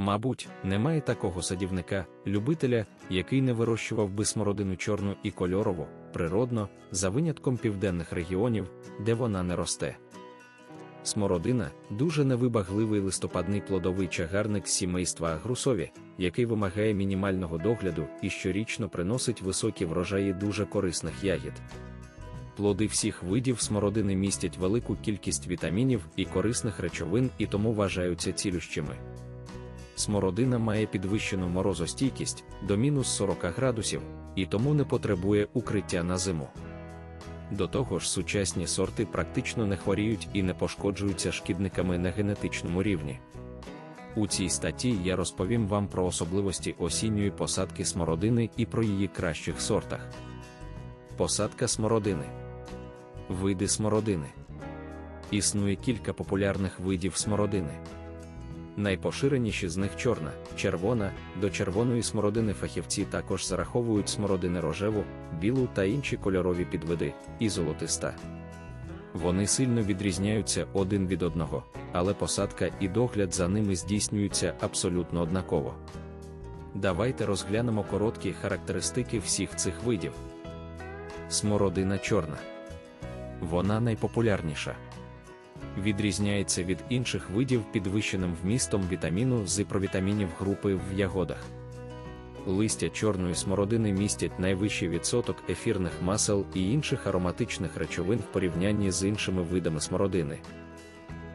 Мабуть, немає такого садівника, любителя, який не вирощував би смородину чорну і кольорову, природно, за винятком південних регіонів, де вона не росте. Смородина дуже невибагливий листопадний плодовий чагарник сімейства агрусові, який вимагає мінімального догляду і щорічно приносить високі врожаї дуже корисних ягід. Плоди всіх видів смородини містять велику кількість вітамінів і корисних речовин і тому вважаються цілющими. Смородина має підвищену морозостійкість до мінус 40 градусів і тому не потребує укриття на зиму. До того ж, сучасні сорти практично не хворіють і не пошкоджуються шкідниками на генетичному рівні. У цій статті я розповім вам про особливості осінньої посадки смородини і про її кращих сортах. Посадка смородини. Види смородини. Існує кілька популярних видів смородини. Найпоширеніші з них чорна, червона, до червоної смородини фахівці також зараховують смородини рожеву, білу та інші кольорові підвиди, і золотиста. Вони сильно відрізняються один від одного, але посадка і догляд за ними здійснюються абсолютно однаково. Давайте розглянемо короткі характеристики всіх цих видів. Смородина чорна. Вона найпопулярніша відрізняється від інших видів підвищеним вмістом вітаміну з провітамінів групи в ягодах. Листя чорної смородини містять найвищий відсоток ефірних масел і інших ароматичних речовин в порівнянні з іншими видами смородини.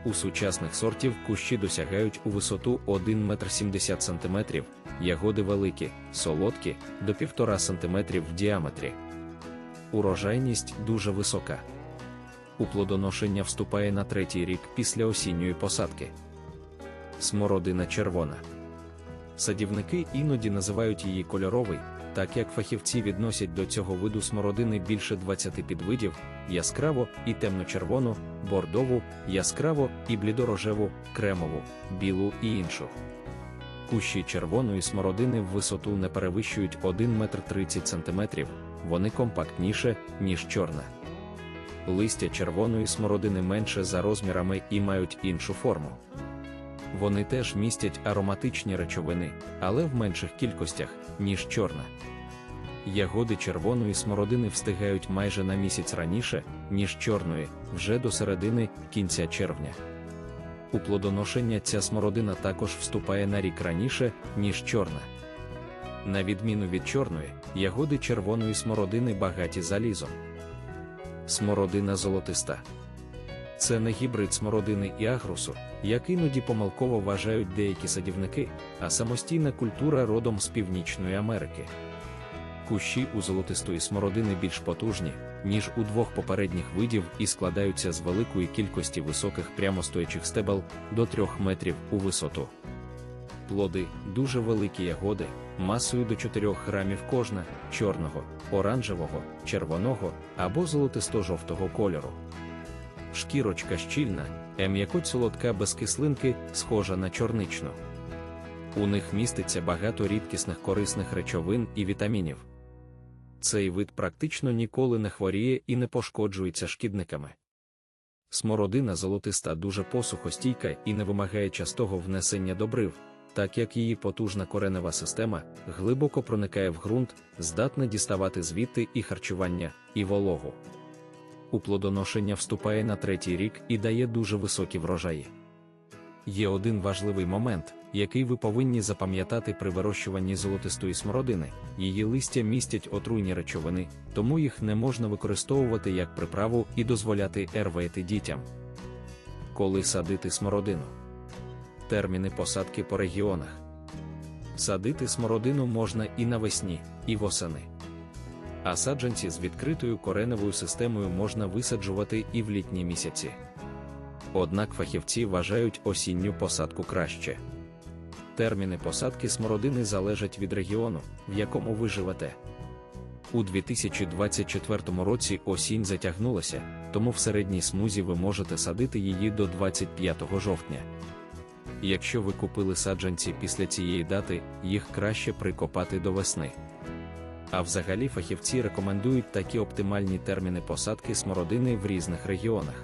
У сучасних сортів кущі досягають у висоту 1,70 см, ягоди великі, солодкі до 1,5 см в діаметрі. Урожайність дуже висока у плодоношення вступає на третій рік після осінньої посадки. Смородина червона. Садівники іноді називають її кольоровий, так як фахівці відносять до цього виду смородини більше 20 підвидів, яскраво і темно-червону, бордову, яскраво і блідорожеву, кремову, білу і іншу. Кущі червоної смородини в висоту не перевищують 1 метр 30 см, вони компактніше, ніж чорна листя червоної смородини менше за розмірами і мають іншу форму. Вони теж містять ароматичні речовини, але в менших кількостях, ніж чорна. Ягоди червоної смородини встигають майже на місяць раніше, ніж чорної, вже до середини кінця червня. У плодоношення ця смородина також вступає на рік раніше, ніж чорна. На відміну від чорної, ягоди червоної смородини багаті залізом смородина золотиста. Це не гібрид смородини і агрусу, як іноді помилково вважають деякі садівники, а самостійна культура родом з Північної Америки. Кущі у золотистої смородини більш потужні, ніж у двох попередніх видів і складаються з великої кількості високих прямостоячих стебел до 3 метрів у висоту. Плоди дуже великі ягоди, масою до 4 грамів кожна, чорного, оранжевого, червоного або золотисто-жовтого кольору. Шкірочка щільна, м'якоть солодка без кислинки, схожа на чорничну. У них міститься багато рідкісних корисних речовин і вітамінів. Цей вид практично ніколи не хворіє і не пошкоджується шкідниками. Смородина золотиста дуже посухостійка і не вимагає частого внесення добрив так як її потужна коренева система глибоко проникає в ґрунт, здатна діставати звідти і харчування, і вологу. У плодоношення вступає на третій рік і дає дуже високі врожаї. Є один важливий момент, який ви повинні запам'ятати при вирощуванні золотистої смородини, її листя містять отруйні речовини, тому їх не можна використовувати як приправу і дозволяти ервети дітям. Коли садити смородину терміни посадки по регіонах. Садити смородину можна і навесні, і восени. А саджанці з відкритою кореневою системою можна висаджувати і в літні місяці. Однак фахівці вважають осінню посадку краще. Терміни посадки смородини залежать від регіону, в якому ви живете. У 2024 році осінь затягнулася, тому в середній смузі ви можете садити її до 25 жовтня. Якщо ви купили саджанці після цієї дати, їх краще прикопати до весни. А взагалі фахівці рекомендують такі оптимальні терміни посадки смородини в різних регіонах.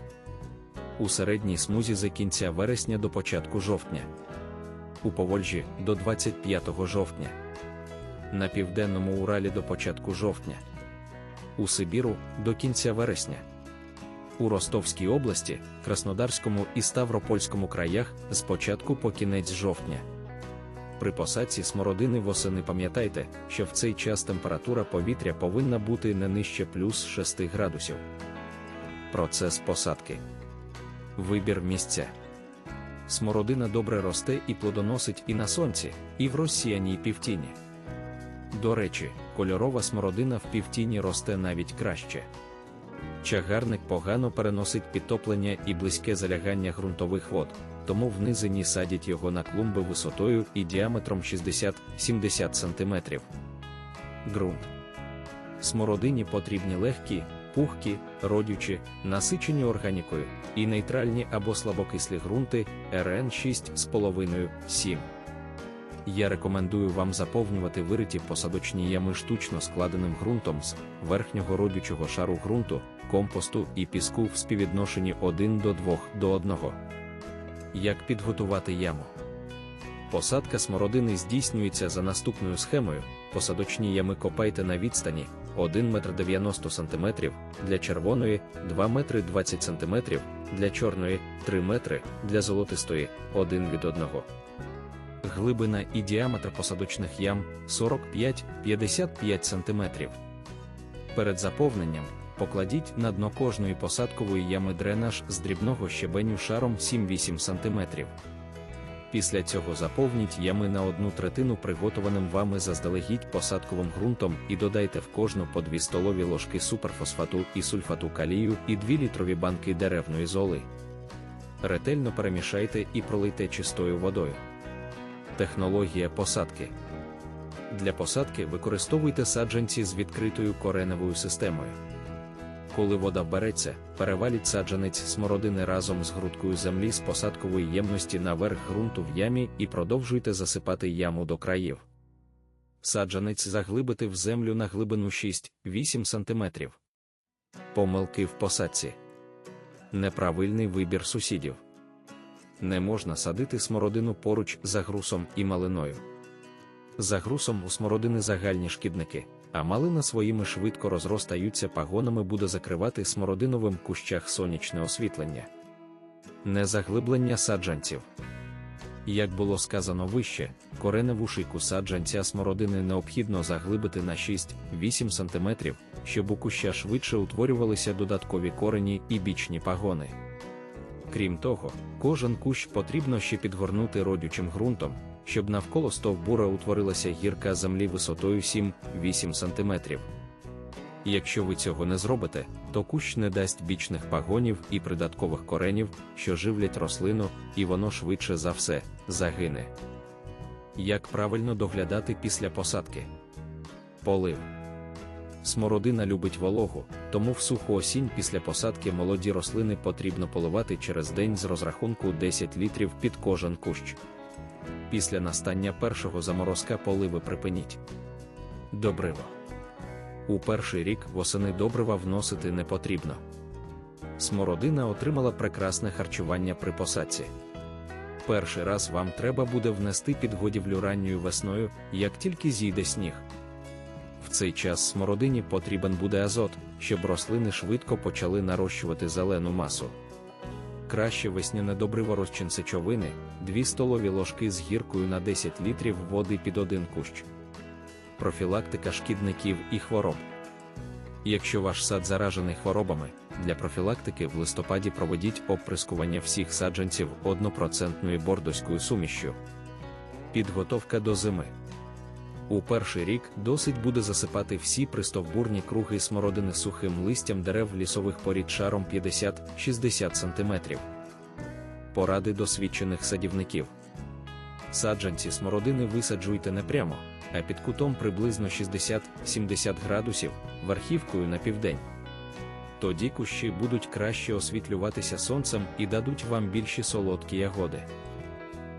У середній смузі з кінця вересня до початку жовтня. у Повольжі до 25 жовтня, на південному Уралі до початку жовтня, у Сибіру до кінця вересня. У Ростовській області, Краснодарському і Ставропольському краях з початку по кінець жовтня. При посадці смородини восени пам'ятайте, що в цей час температура повітря повинна бути не нижче плюс 6 градусів. Процес посадки. Вибір місця. Смородина добре росте і плодоносить і на сонці, і в розсіяній півтіні. До речі, кольорова смородина в півтіні росте навіть краще. Чагарник погано переносить підтоплення і близьке залягання ґрунтових вод, тому в низині садять його на клумби висотою і діаметром 60-70 см. Ґрунт. Смородині потрібні легкі, пухкі, родючі, насичені органікою і нейтральні або слабокислі ґрунти РН 6,5-7. Я рекомендую вам заповнювати вириті посадочні ями штучно складеним ґрунтом з верхнього родючого шару ґрунту, компосту і піску в співвідношенні 1 до 2 до 1. Як підготувати яму? Посадка смородини здійснюється за наступною схемою: посадочні ями копайте на відстані 1 метр 90 см, для червоної 2 метри 20 см, для чорної 3 метри, для золотистої 1 від 1. Глибина і діаметр посадочних ям 45-55 см. Перед заповненням покладіть на дно кожної посадкової ями дренаж з дрібного щебеню шаром 7-8 см. Після цього заповніть ями на одну третину приготованим вами заздалегідь посадковим ґрунтом і додайте в кожну по 2 столові ложки суперфосфату і сульфату калію і 2 літрові банки деревної золи. Ретельно перемішайте і пролийте чистою водою. Технологія посадки. Для посадки використовуйте саджанці з відкритою кореневою системою. Коли вода вбереться, переваліть саджанець смородини разом з грудкою землі з посадкової ємності наверх ґрунту в ямі і продовжуйте засипати яму до країв. Саджанець заглибити в землю на глибину 6-8 см. Помилки в посадці. Неправильний вибір сусідів. Не можна садити смородину поруч за грусом і малиною. За грусом у смородини загальні шкідники а малина своїми швидко розростаються пагонами буде закривати смородиновим кущах сонячне освітлення. Незаглиблення саджанців. Як було сказано вище, кореневу шийку саджанця смородини необхідно заглибити на 6-8 см, щоб у куща швидше утворювалися додаткові корені і бічні пагони. Крім того, кожен кущ потрібно ще підгорнути родючим ґрунтом, щоб навколо стовбура утворилася гірка землі висотою 7-8 см. Якщо ви цього не зробите, то кущ не дасть бічних пагонів і придаткових коренів, що живлять рослину, і воно швидше за все загине. Як правильно доглядати після посадки? Полив. Смородина любить вологу, тому в суху осінь після посадки молоді рослини потрібно поливати через день з розрахунку 10 літрів під кожен кущ після настання першого заморозка поливи припиніть. Добриво. У перший рік восени добрива вносити не потрібно. Смородина отримала прекрасне харчування при посадці. Перший раз вам треба буде внести підгодівлю ранньою весною, як тільки зійде сніг. В цей час смородині потрібен буде азот, щоб рослини швидко почали нарощувати зелену масу краще весняне добриво розчин сечовини, 2 столові ложки з гіркою на 10 літрів води під один кущ. Профілактика шкідників і хвороб. Якщо ваш сад заражений хворобами, для профілактики в листопаді проведіть оприскування всіх саджанців 1% бордоською сумішю. Підготовка до зими. У перший рік досить буде засипати всі пристовбурні круги смородини сухим листям дерев лісових порід шаром 50-60 см. Поради досвідчених садівників. Саджанці смородини висаджуйте не прямо, а під кутом приблизно 60-70 градусів, верхівкою на південь. Тоді кущі будуть краще освітлюватися сонцем і дадуть вам більші солодкі ягоди.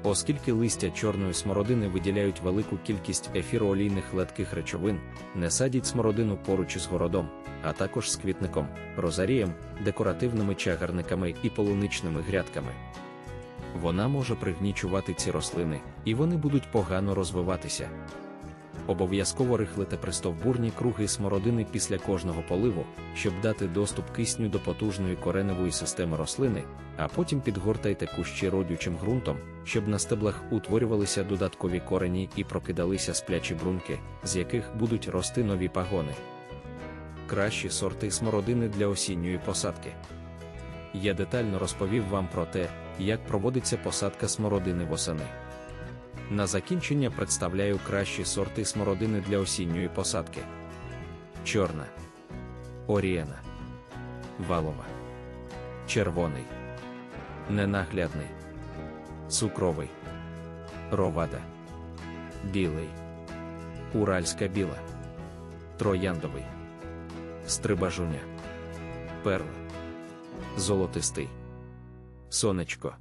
Оскільки листя чорної смородини виділяють велику кількість ефіроолійних летких речовин, не садіть смородину поруч із городом, а також з квітником, розарієм, декоративними чагарниками і полуничними грядками. вона може пригнічувати ці рослини, і вони будуть погано розвиватися. Обов'язково рихлите пристовбурні круги смородини після кожного поливу, щоб дати доступ кисню до потужної кореневої системи рослини, а потім підгортайте кущі родючим ґрунтом, щоб на стеблах утворювалися додаткові корені і прокидалися сплячі брунки, з яких будуть рости нові пагони. Кращі сорти смородини для осінньої посадки. Я детально розповів вам про те, як проводиться посадка смородини восени. На закінчення представляю кращі сорти смородини для осінньої посадки: чорна, орієна, валова, червоний, ненаглядний, цукровий, ровада, білий, уральська біла, трояндовий, стрибажуня, перл, золотистий, сонечко.